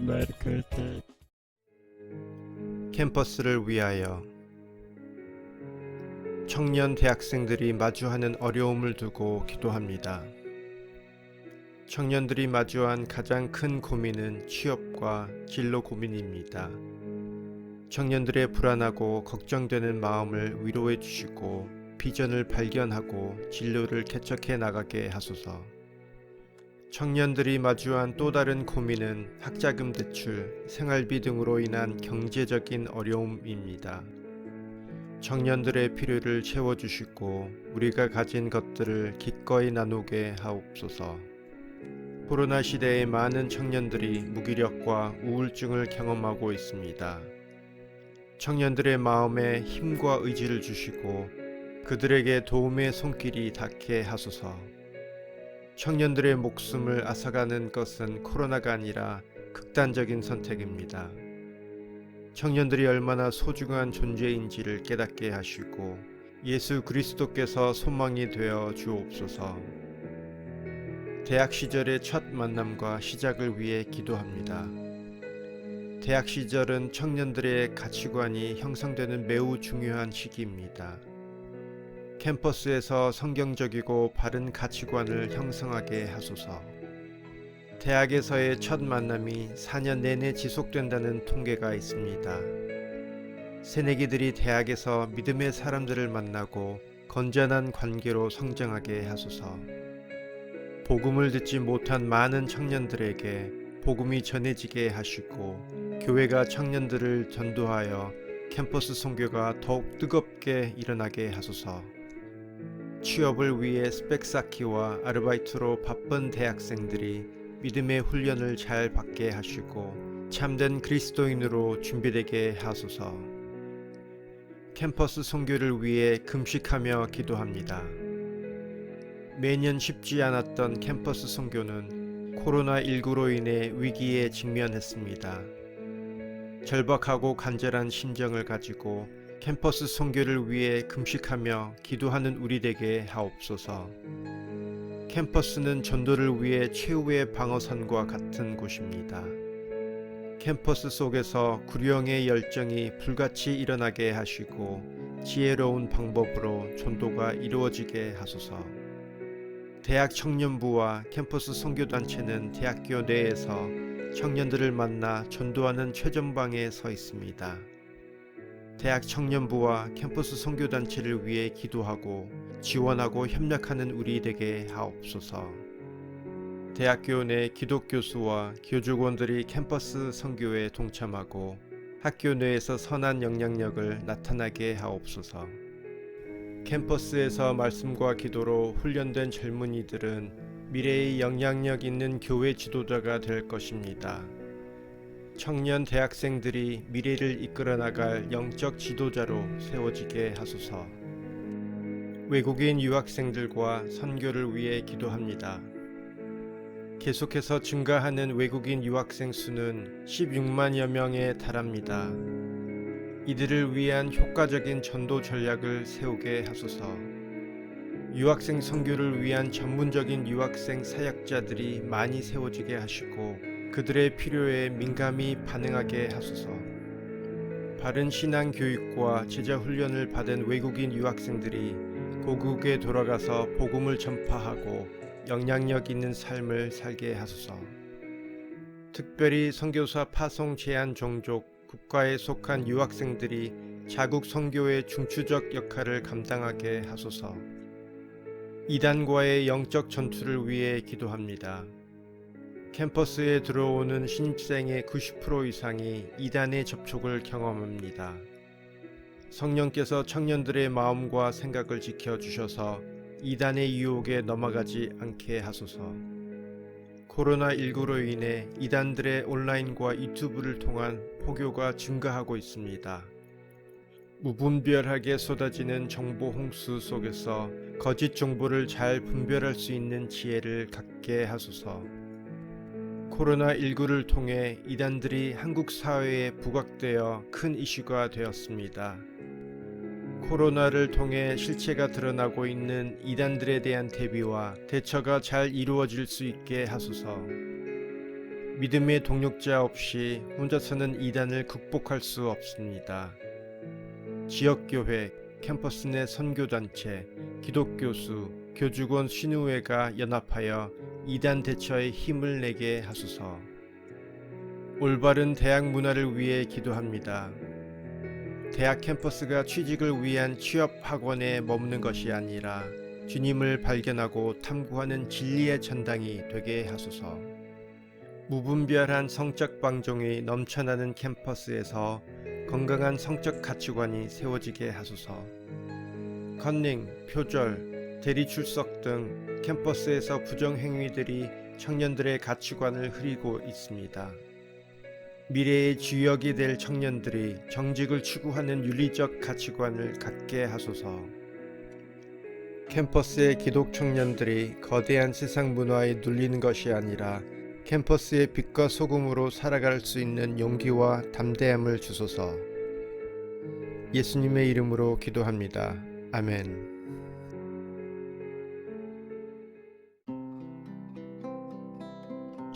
Merkete. 캠퍼스를 위하여 청년 대학생들이 마주하는 어려움을 두고 기도합니다. 청년들이 마주한 가장 큰 고민은 취업과 진로 고민입니다. 청년들의 불안하고 걱정되는 마음을 위로해 주시고 비전을 발견하고 진로를 개척해 나가게 하소서. 청년들이 마주한 또 다른 고민은 학자금 대출, 생활비 등으로 인한 경제적인 어려움입니다. 청년들의 필요를 채워주시고 우리가 가진 것들을 기꺼이 나누게 하옵소서. 코로나 시대에 많은 청년들이 무기력과 우울증을 경험하고 있습니다. 청년들의 마음에 힘과 의지를 주시고 그들에게 도움의 손길이 닿게 하소서. 청년들의 목숨을 앗아가는 것은 코로나가 아니라 극단적인 선택입니다. 청년들이 얼마나 소중한 존재인지를 깨닫게 하시고 예수 그리스도께서 소망이 되어 주옵소서. 대학 시절의 첫 만남과 시작을 위해 기도합니다. 대학 시절은 청년들의 가치관이 형성되는 매우 중요한 시기입니다. 캠퍼스에서 성경적이고 바른 가치관을 형성하게 하소서. 대학에서의 첫 만남이 4년 내내 지속된다는 통계가 있습니다. 새내기들이 대학에서 믿음의 사람들을 만나고 건전한 관계로 성장하게 하소서. 복음을 듣지 못한 많은 청년들에게 복음이 전해지게 하시고 교회가 청년들을 전도하여 캠퍼스 선교가 더욱 뜨겁게 일어나게 하소서. 취업을 위해 스펙 쌓기와 아르바이트로 바쁜 대학생들이 믿음의 훈련을 잘 받게 하시고 참된 그리스도인으로 준비되게 하소서. 캠퍼스 선교를 위해 금식하며 기도합니다. 매년 쉽지 않았던 캠퍼스 선교는 코로나19로 인해 위기에 직면했습니다. 절박하고 간절한 심정을 가지고 캠퍼스 선교를 위해 금식하며 기도하는 우리 되게 하옵소서. 캠퍼스는 전도를 위해 최후의 방어선과 같은 곳입니다. 캠퍼스 속에서 구령의 열정이 불같이 일어나게 하시고 지혜로운 방법으로 전도가 이루어지게 하소서. 대학 청년부와 캠퍼스 선교단체는 대학교 내에서 청년들을 만나 전도하는 최전방에 서 있습니다. 대학 청년부와 캠퍼스 선교단체를 위해 기도하고 지원하고 협력하는 우리 되게 하옵소서. 대학교 내 기독교수와 교직원들이 캠퍼스 선교에 동참하고 학교 내에서 선한 영향력을 나타나게 하옵소서. 캠퍼스에서 말씀과 기도로 훈련된 젊은이들은 미래의 영향력 있는 교회 지도자가 될 것입니다. 청년 대학생들이 미래를 이끌어 나갈 영적 지도자로 세워지게 하소서. 외국인 유학생들과 선교를 위해 기도합니다. 계속해서 증가하는 외국인 유학생 수는 16만여 명에 달합니다. 이들을 위한 효과적인 전도 전략을 세우게 하소서. 유학생 선교를 위한 전문적인 유학생 사역자들이 많이 세워지게 하시고 그들의 필요에 민감히 반응하게 하소서. 바른 신앙 교육과 제자 훈련을 받은 외국인 유학생들이 고국에 돌아가서 복음을 전파하고 영향력 있는 삶을 살게 하소서. 특별히 선교사 파송 제한 종족 국가에 속한 유학생들이 자국 선교의 중추적 역할을 감당하게 하소서. 이단과의 영적 전투를 위해 기도합니다. 캠퍼스에 들어오는 신입생의 90% 이상이 이단의 접촉을 경험합니다. 성령께서 청년들의 마음과 생각을 지켜주셔서 이단의 유혹에 넘어가지 않게 하소서. 코로나19로 인해 이단들의 온라인과 유튜브를 통한 포교가 증가하고 있습니다. 무분별하게 쏟아지는 정보 홍수 속에서 거짓 정보를 잘 분별할 수 있는 지혜를 갖게 하소서. 코로나19를 통해 이단들이 한국 사회에 부각되어 큰 이슈가 되었습니다. 코로나를 통해 실체가 드러나고 있는 이단들에 대한 대비와 대처가 잘 이루어질 수 있게 하소서. 믿음의 동력자 없이 혼자서는 이단을 극복할 수 없습니다. 지역교회, 캠퍼스 내 선교단체, 기독교수, 교주권 신우회가 연합하여 이단 대처에 힘을 내게 하소서. 올바른 대학 문화를 위해 기도합니다. 대학 캠퍼스가 취직을 위한 취업 학원에 머무는 것이 아니라 주님을 발견하고 탐구하는 진리의 전당이 되게 하소서. 무분별한 성적 방종이 넘쳐나는 캠퍼스에서 건강한 성적 가치관이 세워지게 하소서. 컨닝, 표절, 대리 출석 등 캠퍼스에서 부정 행위들이 청년들의 가치관을 흐리고 있습니다. 미래의 주역이 될 청년들이 정직을 추구하는 윤리적 가치관을 갖게 하소서. 캠퍼스의 기독 청년들이 거대한 세상 문화에 눌리는 것이 아니라 캠퍼스의 빛과 소금으로 살아갈 수 있는 용기와 담대함을 주소서. 예수님의 이름으로 기도합니다. 아멘.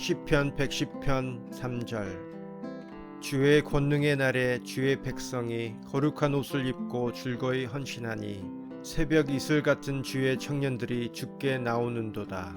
시편 110편 3절 주의 권능의 날에 주의 백성이 거룩한 옷을 입고 즐거이 헌신하니 새벽 이슬 같은 주의 청년들이 죽게 나오는도다.